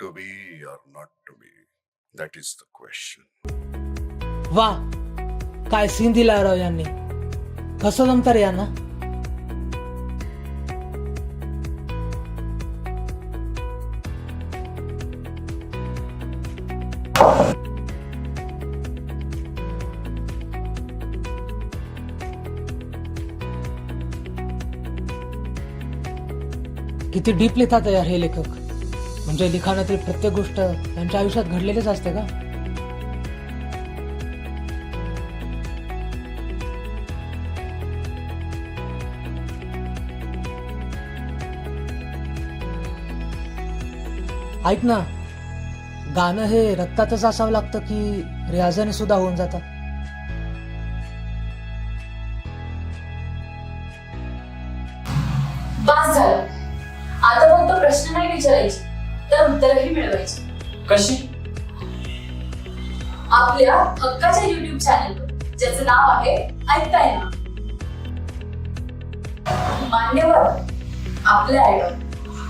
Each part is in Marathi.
to be or not to be? That is the question. वा काय सीन दिला राव यांनी कसं जमतं रे यांना किती डीप लिहितात यार हे लेखक म्हणजे लिखाणातील प्रत्येक गोष्ट त्यांच्या आयुष्यात घडलेलीच असते का? ऐक ना गाणं हे रक्तातच असावं लागतं की रियाजाने सुद्धा होऊन जातं? आता फक्त प्रश्न नाही कशी? आपल्या हक्काच्या युट्यूब चॅनलवर ज्याचं नाव आहे ऐकता येणार मान्यवर आपले आयडॉल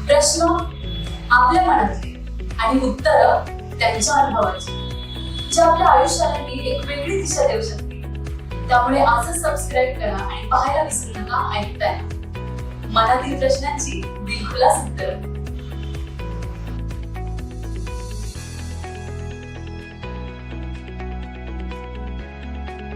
प्रश्न आपल्या मनातले. आणि उत्तर त्यांच्या अनुभवाची. जे आपल्या आयुष्याला ती एक वेगळी दिशा देऊ शकते. त्यामुळे आजच सबस्क्राईब करा आणि पाहायला विसरू नका ऐकताय मनातील प्रश्नांची बिलकुलच उत्तर.